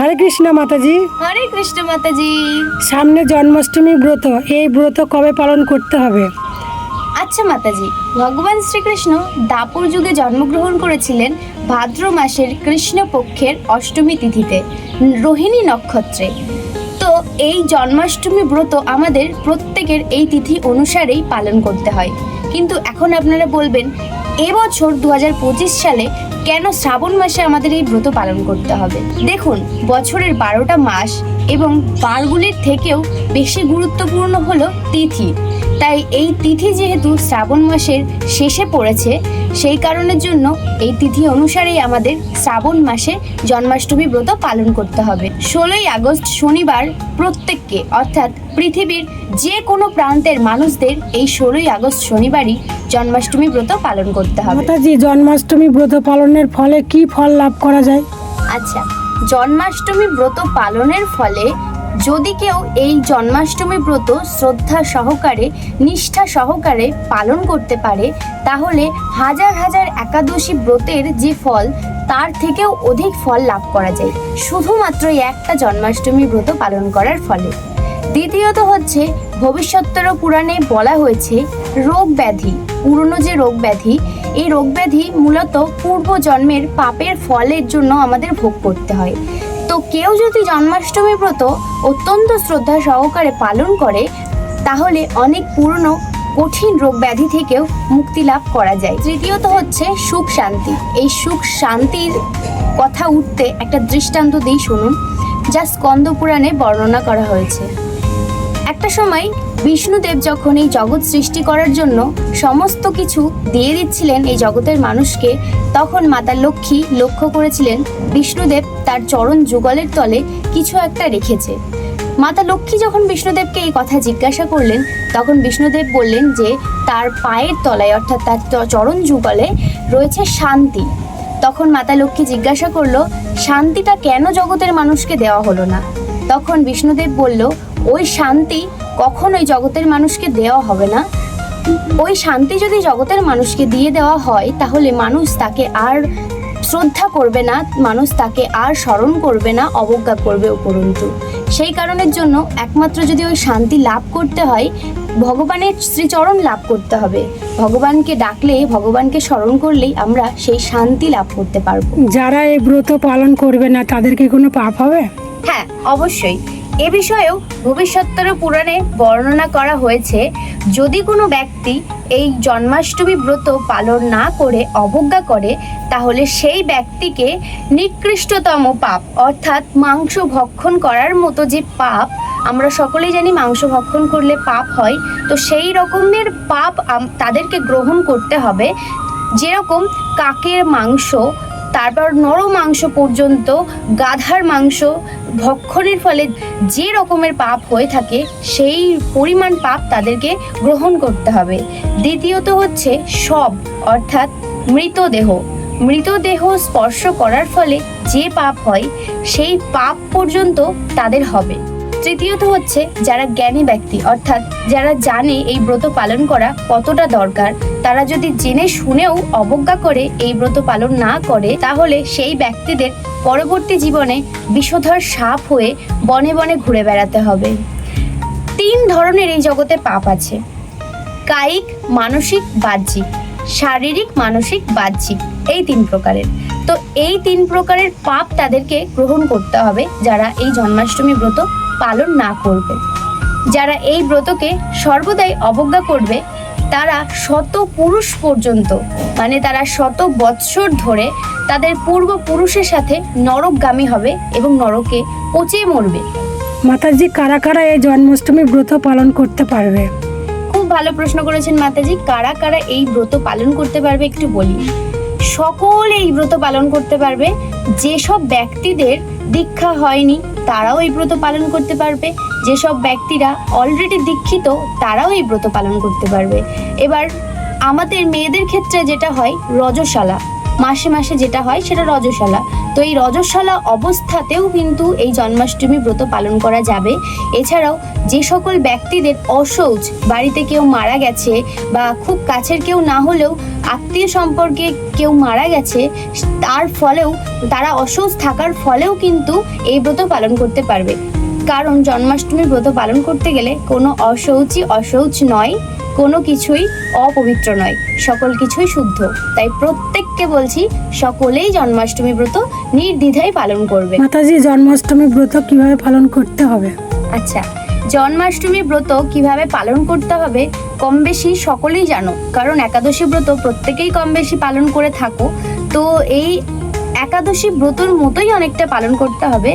হরে কৃষ্ণ মাতাজি। হরে কৃষ্ণ মাতাজি। সামনে জন্মাষ্টমী ব্রত এই ব্রত কবে পালন করতে হবে? আচ্ছা মাতাজি ভগবান শ্রীকৃষ্ণ দাপর যুগে জন্মগ্রহণ করেছিলেন ভাদ্র মাসের কৃষ্ণ পক্ষের অষ্টমী তিথিতে রোহিণী নক্ষত্রে। তো এই জন্মাষ্টমী ব্রত আমাদের প্রত্যেকের এই তিথি অনুসারেই পালন করতে হয়। কিন্তু এখন আপনারা বলবেন এবছর দু হাজার পঁচিশ সালে কেন শ্রাবণ মাসে আমাদের এই ব্রত পালন করতে হবে? দেখুন, বছরের বারোটা মাস এবং বারগুলির থেকেও বেশি গুরুত্বপূর্ণ হলো তিথি। তাই এই তিথি যেহেতু শ্রাবণ মাসের শেষে পড়েছে সেই কারণের জন্য এই তিথি অনুসারেই আমাদের শ্রাবণ মাসে জন্মাষ্টমী ব্রত পালন করতে হবে। ষোলোই আগস্ট শনিবার প্রত্যেককে অর্থাৎ পৃথিবীর যে কোনো প্রান্তের মানুষদের এই ষোলোই আগস্ট শনিবারই জন্মাষ্টমী ব্রত পালন করতে হবে। মাতাজি জন্মাষ্টমী ব্রত পালনের ফলে কি ফল লাভ করা যায়? আচ্ছা জন্মাষ্টমী ব্রত পালনের ফলে যদি কেউ এই জন্মাষ্টমী ব্রত শ্রদ্ধা সহকারে, নিষ্ঠা সহকারে পালন করতে পারে, তাহলে হাজার হাজার একাদশী ব্রতের যে ফল, তার থেকেও অধিক ফল লাভ করা যায়। শুধুমাত্র একটা জন্মাষ্টমী ব্রত পালন করার ফলে। দ্বিতীয়ত হচ্ছে, ভবিষ্যত্তর পুরাণে বলা হয়েছে, রোগ ব্যাধি, পুরনো যে রোগ ব্যাধি, এই রোগ ব্যাধি মূলত পূর্ব জন্মের পাপের ফলের জন্য আমাদের ভোগ করতে হয়। তো কেউ যদি জন্মাষ্টমী ব্রত অত্যন্ত শ্রদ্ধা সহকারে পালন করে, তাহলে অনেক পুরনো কঠিন রোগ ব্যাধি থেকেও মুক্তি লাভ করা যায়। তৃতীয়ত হচ্ছে সুখ শান্তি। এই সুখ শান্তির কথা উঠতে একটা দৃষ্টান্ত দিই শুনুন, যা স্কন্দ পুরাণে বর্ণনা করা হয়েছে। একটা সময় বিষ্ণুদেব যখন এই জগৎ সৃষ্টি করার জন্য সমস্ত কিছু দিয়ে দিচ্ছিলেন এই জগতের মানুষকে, তখন মাতা লক্ষ্মী লক্ষ্য করেছিলেন বিষ্ণুদেব তার চরণ যুগলের তলে কিছু একটা রেখেছে। মাতা লক্ষ্মী যখন বিষ্ণুদেবকে এই কথা জিজ্ঞাসা করলেন, তখন বিষ্ণুদেব বললেন যে তার পায়ের তলায় অর্থাৎ তার চরণ যুগলে রয়েছে শান্তি। তখন মাতা লক্ষ্মী জিজ্ঞাসা করল, শান্তিটা কেন জগতের মানুষকে দেওয়া হলো না? তখন বিষ্ণুদেব বলল ওই শান্তি কখনোই জগতের মানুষকে দেওয়া হবে না। ওই শান্তি যদি জগতের মানুষকে দিয়ে দেওয়া হয় তাহলে মানুষ তাকে আর শ্রদ্ধা করবে না মানুষ তাকে আর স্মরণ করবে না অবজ্ঞা করবে উপরন্তু। সেই কারণের জন্য একমাত্র যদি ওই শান্তি লাভ করতে হয় ভগবানের শ্রীচরণ লাভ করতে হবে। ভগবানকে ডাকলে ভগবানকে স্মরণ করলেই আমরা সেই শান্তি লাভ করতে পারব। যারা এই ব্রত পালন করবে না তাদেরকে কোনো পাপ হবে? হ্যাঁ অবশ্যই। এ বিষয়েও ভবিষ্যত্তর পুরাণে বর্ণনা করা হয়েছে, যদি কোনো ব্যক্তি এই জন্মাষ্টমী ব্রত পালন না করে অবজ্ঞা করে, তাহলে সেই ব্যক্তিকে নিকৃষ্টতম পাপ, অর্থাৎ মাংস ভক্ষণ করার মতো যে পাপ, আমরা সকলেই জানি মাংস ভক্ষণ করলে পাপ হয়, তো সেই রকমের পাপ তাদেরকে গ্রহণ করতে হবে। যেরকম কাকের মাংস, তারপর নর মাংস পর্যন্ত, গাধার মাংস ভক্ষণের ফলে যে রকমের পাপ হয়ে থাকে, সেই পরিমাণ পাপ তাদেরকে গ্রহণ করতে হবে। দ্বিতীয়ত হচ্ছে সব, অর্থাৎ মৃতদেহ। মৃতদেহ স্পর্শ করার ফলে যে পাপ হয়, সেই পাপ পর্যন্ত তাদের হবে। তৃতীয়ত হচ্ছে যারা জ্ঞানী ব্যক্তি, অর্থাৎ যারা জানে এই ব্রত পালন করা কতটা দরকার, তারা যদি জেনে শুনেও অবজ্ঞা করে এই ব্রত পালন না করে, তাহলে সেই ব্যক্তিদের পরবর্তী জীবনে বিষধর সাপ হয়ে বনে বনে ঘুরে বেড়াতে হবে। তিন ধরনের এই জগতে পাপ আছে। কায়িক, মানসিক, বাহ্যিক। শারীরিক, মানসিক, বাহ্যিক। এই তিন প্রকারের। তো এই তিন প্রকারের পাপ তাদেরকে গ্রহণ করতে হবে যারা এই জন্মাষ্টমী ব্রত পালন না করবে। যারা এই ব্রতকে সর্বদাই অবজ্ঞা করবে তারা শত পুরুষ পর্যন্ত মানে তারা শত বৎসর ধরে তাদের পূর্বপুরুষের সাথে নরকগামী হবে এবং নরকে পচে মরবে। মাতাজি কারা কারা এই জন্মাষ্টমী ব্রত পালন করতে পারবে? খুব ভালো প্রশ্ন করেছেন মাতাজি কারা কারা এই ব্রত পালন করতে পারবে একটু বলি। সকল এই ব্রত পালন করতে পারবে যেসব ব্যক্তিদের দীক্ষা হয়নি তারাও এই ব্রত পালন করতে পারবে। যেসব ব্যক্তিরা অলরেডি দীক্ষিত, তারাও এই ব্রত পালন করতে পারবে। এবার আমাদের মেয়েদের ক্ষেত্রে যেটা হয়, রজশালা। মাসে মাসে যেটা হয় সেটা রজশালা তো এই রজশালা অবস্থাতেও কিন্তু এই জন্মাষ্টমী ব্রত পালন করা যাবে। এছাড়াও যে সকল ব্যক্তিদের অশৌচ বাড়িতে কেউ মারা গেছে বা খুব কাছের কেউ না হলেও আত্মীয় সম্পর্কে কেউ মারা গেছে, তার ফলেও, তারা অশৌচ থাকার ফলেও কিন্তু এই ব্রত পালন করতে পারবে। কারণ জন্মাষ্টমী ব্রত পালন করতে গেলে কোনো অশৌচই অশৌচ নয়। কোনো কিছুই অপবিত্র নয়। সকল কিছুই শুদ্ধ। তাই প্রত্যেককে বলছি সকলেই জন্মাষ্টমী ব্রত নির্দ্বিধায় পালন করবে। মাতাজি জন্মাষ্টমী ব্রত কীভাবে পালন করতে হবে? আচ্ছা জন্মাষ্টমী ব্রত কীভাবে পালন করতে হবে কম বেশি সকলেই জানো। কারণ একাদশী ব্রত প্রত্যেকেই কম বেশি পালন করে থাকো। তো এই একাদশী ব্রতর মতোই অনেকটা পালন করতে হবে।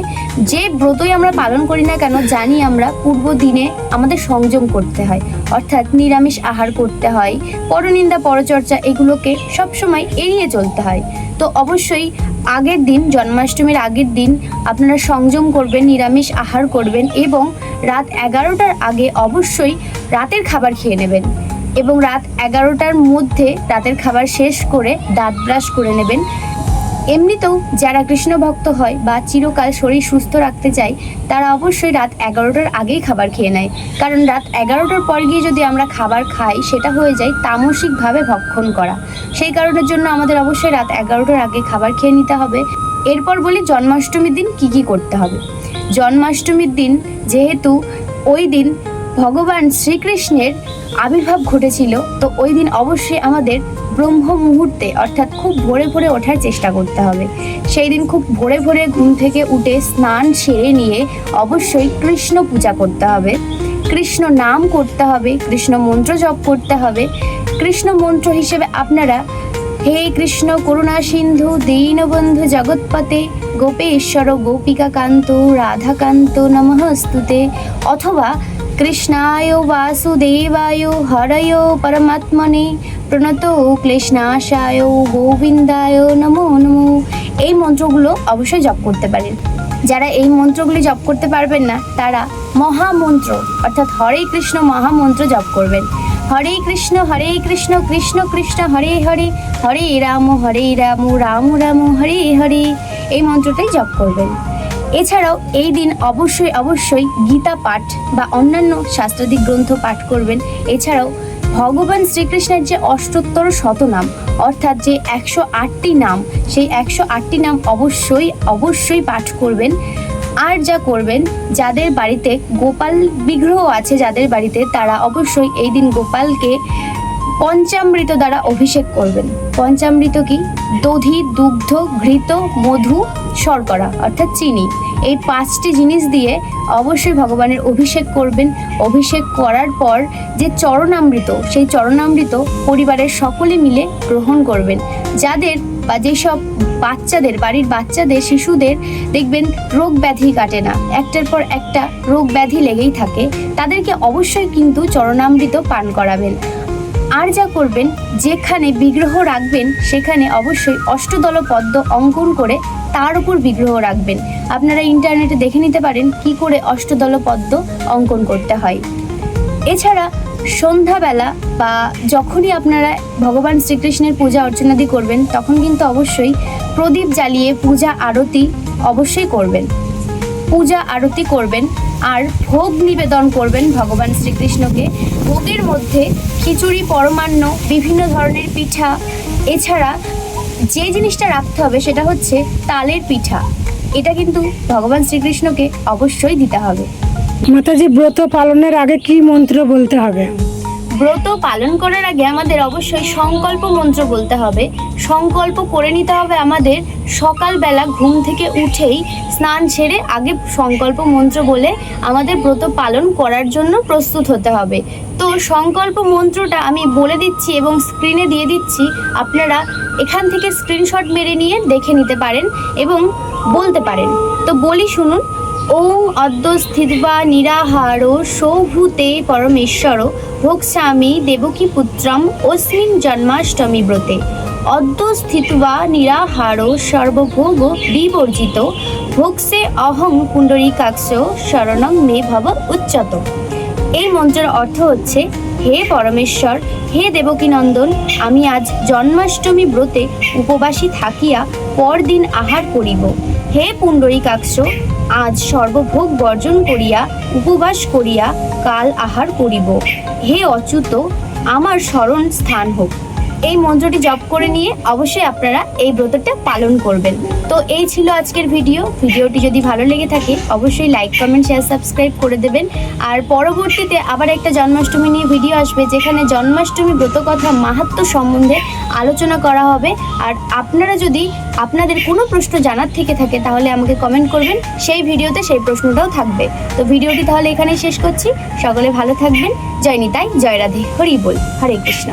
যে ব্রতই আমরা পালন করি না কেন, জানি আমরা পূর্ব দিনে আমাদের সংযম করতে হয়। অর্থাৎ নিরামিষ আহার করতে হয়, পরনিন্দা, পরচর্চা এগুলোকে সবসময় এড়িয়ে চলতে হয়। তো অবশ্যই আগের দিন, জন্মাষ্টমীর আগের দিন আপনারা সংযম করবেন, নিরামিষ আহার করবেন এবং রাত এগারোটার আগে অবশ্যই রাতের খাবার খেয়ে নেবেন এবং রাত এগারোটার মধ্যে রাতের খাবার শেষ করে দাঁত ব্রাশ করে নেবেন। এমনিতেও যারা কৃষ্ণ ভক্ত হয় বা চিরকাল শরীর সুস্থ রাখতে চায়, তারা অবশ্যই রাত এগারোটার আগেই খাবার খেয়ে নেয়। কারণ রাত এগারোটার পর গিয়ে যদি আমরা খাবার খাই, সেটা হয়ে যায় তামসিকভাবে ভক্ষণ করা। সেই কারণের জন্য আমাদের অবশ্যই রাত এগারোটার আগে খাবার খেয়ে নিতে হবে। এরপর বলি জন্মাষ্টমীর দিন কি কি করতে হবে। জন্মাষ্টমীর দিন যেহেতু ওই দিন ভগবান শ্রীকৃষ্ণের আবির্ভাব ঘটেছিল, তো ওই দিন অবশ্যই আমাদের ব্রহ্ম মুহূর্তে, অর্থাৎ খুব ভোরে ভোরে ওঠার চেষ্টা করতে হবে। সেই দিন খুব ভোরে ভোরে ঘুম থেকে উঠে স্নান সেরে নিয়ে অবশ্যই কৃষ্ণ পূজা করতে হবে। কৃষ্ণ নাম করতে হবে, কৃষ্ণ মন্ত্র জপ করতে হবে। কৃষ্ণ মন্ত্র হিসেবে আপনারা হে কৃষ্ণ করুণা সিন্ধু, দীনবন্ধু জগৎপতে, গোপেশ্বর গোপিকা কান্ত রাধাকান্ত নমস্তুতে অথবা কৃষ্ণায় বাসুদেবায় হরয় পরমাত্মনে প্রণত ক্লেশনাশায় গোবিন্দায় নমো নমো। এই মন্ত্রগুলো অবশ্যই জপ করতে পারেন। যারা এই মন্ত্রগুলি জপ করতে পারবেন না, তারা মহামন্ত্র, অর্থাৎ হরে কৃষ্ণ মহামন্ত্র জপ করবেন। হরে কৃষ্ণ হরে কৃষ্ণ কৃষ্ণ কৃষ্ণ, হরে হরে হরে রাম হরে রাম রাম রাম, হরে হরে, এই মন্ত্রটাই জপ করবেন। এছাড়াও এই দিন অবশ্যই অবশ্যই গীতা পাঠ বা অন্যান্য শাস্ত্রাদিক গ্রন্থ পাঠ করবেন। এছাড়াও ভগবান শ্রীকৃষ্ণের যে অষ্টোত্তর শতনাম, অর্থাৎ যে একশো আটটি নাম, সেই একশো আটটি নাম অবশ্যই অবশ্যই পাঠ করবেন। আর যা করবেন, যাদের বাড়িতে গোপাল বিগ্রহ আছে, যাদের বাড়িতে তারা অবশ্যই এই দিন গোপালকে পঞ্চামৃত দ্বারা অভিষেক করবেন। পঞ্চামৃত কি? দধি, দুগ্ধ, ঘৃত, মধু, শর্করা, অর্থাৎ চিনি। এই পাঁচটি জিনিস দিয়ে অবশ্যই ভগবানের অভিষেক করবেন। অভিষেক করার পর যে চরণামৃত, সেই চরণামৃত পরিবারের সকলে মিলে গ্রহণ করবেন। যাদের বা যেসব বাচ্চাদের, বাড়ির বাচ্চাদের, শিশুদের দেখবেন রোগ ব্যাধি কাটে না। একটার পর একটা রোগ ব্যাধি লেগেই থাকে। তাদেরকে অবশ্যই কিন্তু চরণামৃত পান করাবেন। আর যা করবেন, যেখানে বিগ্রহ রাখবেন, সেখানে অবশ্যই অষ্টদল পদ্ম অঙ্কন করে তার উপর বিগ্রহ রাখবেন। আপনারা ইন্টারনেটে দেখে নিতে পারেন কি করে অষ্টদল পদ্ম অঙ্কন করতে হয়। এছাড়া সন্ধ্যাবেলা বা যখনই আপনারা ভগবান শ্রীকৃষ্ণের পূজা অর্চনাদি করবেন, তখন কিন্তু অবশ্যই প্রদীপ জ্বালিয়ে পূজা আরতি অবশ্যই করবেন। পূজা আরতি করবেন আর ভোগ নিবেদন করবেন ভগবান শ্রীকৃষ্ণকে। ভোগের মধ্যে খিচুড়ি, পরমান্ন, বিভিন্ন ধরনের পিঠা। এছাড়া যে জিনিসটা রাখতে হবে সেটা হচ্ছে তালের পিঠা। এটা কিন্তু ভগবান শ্রীকৃষ্ণকে অবশ্যই দিতে হবে। মাতাজি, ব্রত পালনের আগে কি মন্ত্র বলতে হবে? ব্রত পালন করার আগে আমাদের অবশ্যই সংকল্প মন্ত্র বলতে হবে। সংকল্প করে নিতে হবে আমাদের সকালবেলা ঘুম থেকে উঠেই স্নান সেরে আগে সংকল্প মন্ত্র বলে আমাদের ব্রত পালন করার জন্য প্রস্তুত হতে হবে। তো সংকল্প মন্ত্রটা আমি বলে দিচ্ছি এবং স্ক্রিনে দিয়ে দিচ্ছি। আপনারা এখান থেকে স্ক্রিনশট মেরে নিয়ে দেখে নিতে পারেন এবং বলতে পারেন। তো বলি শুনুন ওং অদ্য স্থিত্বা নিরাহার সৌভূতে পরমেশ্বর। ভোক্সামি দেবকী পুত্রম অস্মিন জন্মাষ্টমী ব্রতে। অদ্য স্থিত্বা নিরাহার সর্বভোগ বিবর্জিত। ভোক্সে অহং পুণ্ডরীকাক্ষ শরণং মে ভব উচ্চত। এই মন্ত্রের অর্থ হচ্ছে, হে পরমেশ্বর, হে দেবকীনন্দন, আমি আজ জন্মাষ্টমী ব্রতে উপবাসী থাকিয়া পরদিন আহার করিব। হে পুণ্ডরীকাক্ষ আজ সর্বভোগ বর্জন করিয়া, উপবাস করিয়া কাল আহার করিব। হে অচ্যুত, আমার স্মরণ স্থান হোক। এই মন্ত্রটি জপ করে নিয়ে অবশ্যই আপনারা এই ব্রতটা পালন করবেন। তো এই ছিল আজকের ভিডিও। ভিডিওটি যদি ভালো লেগে থাকে, অবশ্যই লাইক কমেন্ট শেয়ার সাবস্ক্রাইব করে দেবেন। আর পরবর্তীতে আবার একটা জন্মাষ্টমী নিয়ে ভিডিও আসবে, যেখানে জন্মাষ্টমী ব্রত কথা মাহাত্ম সম্বন্ধে আলোচনা করা হবে। আর আপনারা যদি আপনাদের কোনো প্রশ্ন জানার থেকে থাকে, তাহলে আমাকে কমেন্ট করবেন। সেই ভিডিওতে সেই প্রশ্নটাও থাকবে। তো ভিডিওটি তাহলে এখানেই শেষ করছি। সকলে ভালো থাকবেন। জয় নিতাই, জয় রাধে। হরি বল। হরে কৃষ্ণ।